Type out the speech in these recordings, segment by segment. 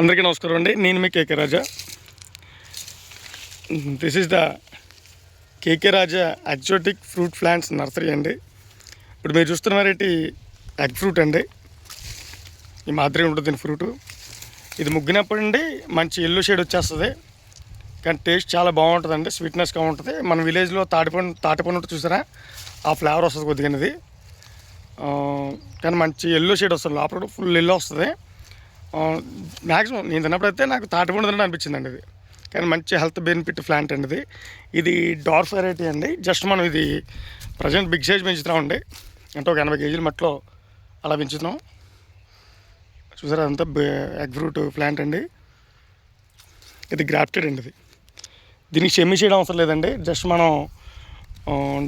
అందరికీ నమస్కారం అండి. నేను మీ KK Raja. This is the KK Raja exotic fruit plants nursery అండి. ఇప్పుడు మీరు చూస్తున్న వెరైటీ ఎగ్ ఫ్రూట్ అండి. ఈ మాదిరిగా ఉంటుంది దీని ఫ్రూట్ ఇది ముగ్గినప్పుడు అండి మంచి ఎల్లో షేడ్ వచ్చేస్తుంది. కానీ టేస్ట్ చాలా బాగుంటుందండి. స్వీట్నెస్గా ఉంటుంది. మన విలేజ్లో తాటిపండు తాటిపండు ఉంటుంది చూసారా? ఆ ఫ్లేవర్ వస్తుంది కొద్దిగా కానీ మంచి ఎల్లో షేడ్ వస్తుంది. లోపల ఫుల్ ఎల్లో వస్తుంది. మ్యాక్సిమం నేను తిన్నప్పుడు అయితే నాకు తాటిపండు తినడం అనిపించిందండి ఇది. కానీ మంచి హెల్త్ బెనిఫిట్ ప్లాంట్ అండి ఇది. ఇది డార్ఫ్ వెరైటీ అండి. జస్ట్ మనం ఇది ప్రజెంట్ బిగ్ సైజ్ పెంచుతున్నామండి అంటే ఒక ఎనభై కేజీల మట్లో అలా పెంచుతున్నాం. చూసారా అదంతా ఎగ్ ఫ్రూట్ ప్లాంట్ అండి. ఇది గ్రాఫ్టెడ్ అండి ఇది. దీనికి చెమ్మి చేయడం అవసరం లేదండి. జస్ట్ మనం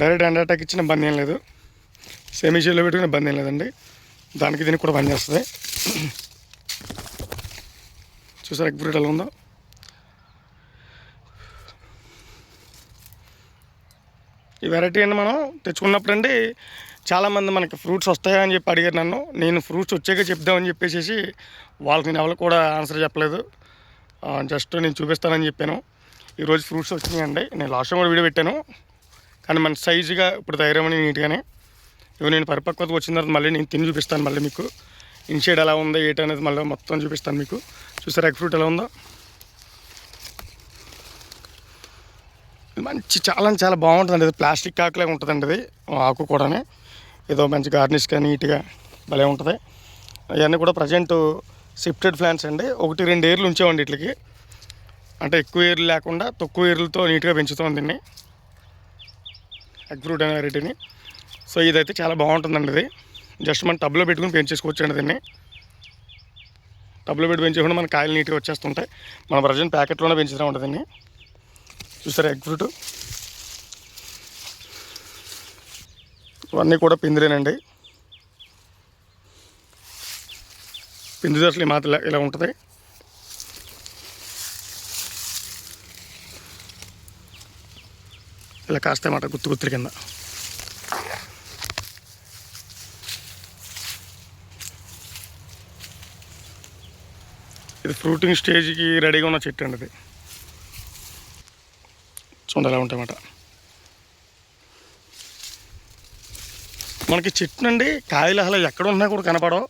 డైరెక్ట్ హ్యాండ్ అటాక్ ఇచ్చిన బంద్ ఏం లేదు. సెమీ షీల్లో పెట్టుకుని బంద్ ఏం లేదండి. దానికి దీనికి కూడా పనిచేస్తుంది. చూసారా ఎగ్ ఎలా ఉందో ఈ వెరైటీ అండి మనం? తెచ్చుకున్నప్పుడు అండి చాలామంది మనకి ఫ్రూట్స్ వస్తాయా అని చెప్పి అడిగారు నన్ను. నేను ఫ్రూట్స్ వచ్చాక చెప్దామని చెప్పేసి వాళ్ళకి నేను ఎవరికి కూడా ఆన్సర్ చెప్పలేదు. జస్ట్ నేను చూపిస్తానని చెప్పాను. ఈరోజు ఫ్రూట్స్ వచ్చినాయండి. నేను లాస్ట్ కూడా వీడియో పెట్టాను. కానీ మన సైజుగా ఇప్పుడు ధైర్యమని నీట్గానే. ఇవి నేను పరిపక్వతకు వచ్చిన తర్వాత మళ్ళీ నేను తిని చూపిస్తాను మళ్ళీ మీకు. ఇన్షేడ్ ఎలా ఉందో ఏటి అనేది మళ్ళీ మొత్తం చూపిస్తాను మీకు. చూసారు ఎగ్ ఫ్రూట్ ఎలా ఉందో? మంచి చాలా చాలా బాగుంటుందండి. ఇది ప్లాస్టిక్ ఆకులాగా ఉంటుందండి ఇది ఆకు కూడా ఏదో మంచి గార్నిష్గా నీట్గా భలే ఉంటుంది. ఇవన్నీ కూడా ప్రజెంట్ షిఫ్టెడ్ ప్లాంట్స్ అండి. ఒకటి రెండు ఏర్లు ఉంచామండి వీటికి అంటే ఎక్కువ ఏర్లు లేకుండా తక్కువ ఏర్లతో నీట్గా పెంచుతాం దీన్ని. ఎగ్ ఫ్రూట్ అనే వెరైటీని సో ఇదైతే చాలా బాగుంటుందండి ఇది. జస్ట్ మనం టబ్లో పెట్టుకుని పెంచేసుకోవచ్చు అండి దీన్ని. టబ్లో పెట్టి పెంచుకుంటే మన కాయలు నీట్గా వచ్చేస్తుంటాయి. మన ప్రజెంట్ ప్యాకెట్లోనే పెంచుతూ ఉంటుంది దీన్ని. చూసారా ఎగ్ ఫ్రూట్? ఇవన్నీ కూడా పిందిరేనండి పిండి దశలు ఈ మాత్రం ఇలా- ఇలా ఉంటుంది. ఇలా కాస్తాయన్నమాట గుత్తు గుత్తుల కింద. ఇది ఫ్రూటింగ్ స్టేజ్కి రెడీగా ఉన్న చెట్టు అండి ఇది. చూడండి ఎలా ఉంటాయన్నమాట. మనకి చెట్టు నుండి కాయలు అసలు ఎక్కడ ఉన్నా కూడా కనపడవు.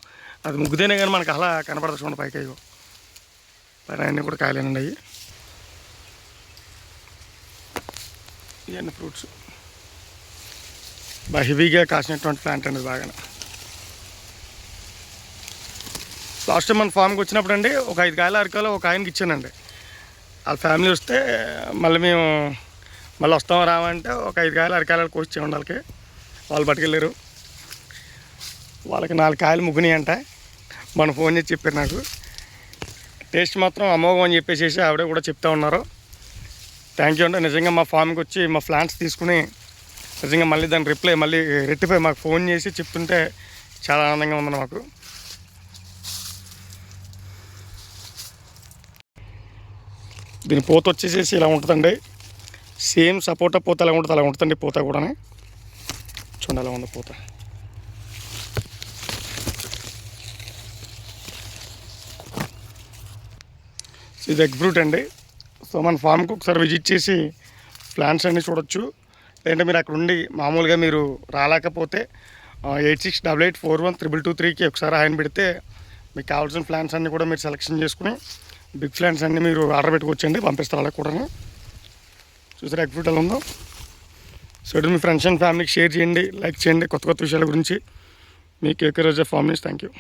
అది ముగ్గుతేనే కానీ మనకి అలా కనపడదు చూడండి పైకి అయ్యో. పైన అన్నీ కూడా కాయలేనండి అవి ఇవన్నీ ఫ్రూట్స్. బాగా హెవీగా కాసినటువంటి ప్లాంట్ అండి బాగా లాస్ట్ టైం మన ఫామ్కి వచ్చినప్పుడు అండి ఒక ఐదు కాయలు అరకాయలు ఒక ఆయనకి ఇచ్చానండి. వాళ్ళ ఫ్యామిలీ వస్తే మళ్ళీ మేము మళ్ళీ వస్తాం రావంటే ఒక ఐదు కాయలు అరకాయలు కోసి వాళ్ళకి. వాళ్ళు పట్టుకెళ్ళారు. వాళ్ళకి నాలుగు కాయలు ముగ్గుని అంట మన ఫోన్ చేసి చెప్పారు నాకు. టేస్ట్ మాత్రం అమోఘం అని చెప్పేసి ఆవిడ కూడా చెప్తా ఉన్నారు. థ్యాంక్ యూ అంటే నిజంగా మా ఫామ్కి వచ్చి మా ప్లాంట్స్ తీసుకుని నిజంగా మళ్ళీ దాని రిప్లై మళ్ళీ రెట్టిఫై మాకు ఫోన్ చేసి చెప్తుంటే చాలా ఆనందంగా ఉంది మాకు. దీని పూత వచ్చేసేసి ఇలా ఉంటుందండి. సేమ్ సపోటా పూత ఎలా ఉంటుంది అలా ఉంటుందండి పూత కూడా చూడండి అలా ఉంది పూత. ఇది ఎగ్ ఫ్రూట్ అండి. సో మన ఫామ్కి ఒకసారి విజిట్ చేసి ప్లాంట్స్ అన్నీ చూడొచ్చు. లేదంటే మీరు అక్కడ ఉండి మామూలుగా మీరు రాలేకపోతే eight six double eight four one triple two త్రీకి ఒకసారి ఆయన పెడితే మీకు కావాల్సిన ప్లాంట్స్ అన్నీ కూడా మీరు సెలెక్షన్ చేసుకుని బిగ్ ప్లాంట్స్ అన్నీ మీరు ఆర్డర్ పెట్టుకొచ్చండి పంపిస్తారు అలా కూడా చూసారు ఎగ్ ఫ్రూట్ ఎలా ఉందో? సో మీ ఫ్రెండ్స్ అండ్ ఫ్యామిలీకి షేర్ చేయండి లైక్ చేయండి కొత్త కొత్త విషయాల గురించి. మీకు కేకే రోజా ఫార్మ్ నుంచి థ్యాంక్ యూ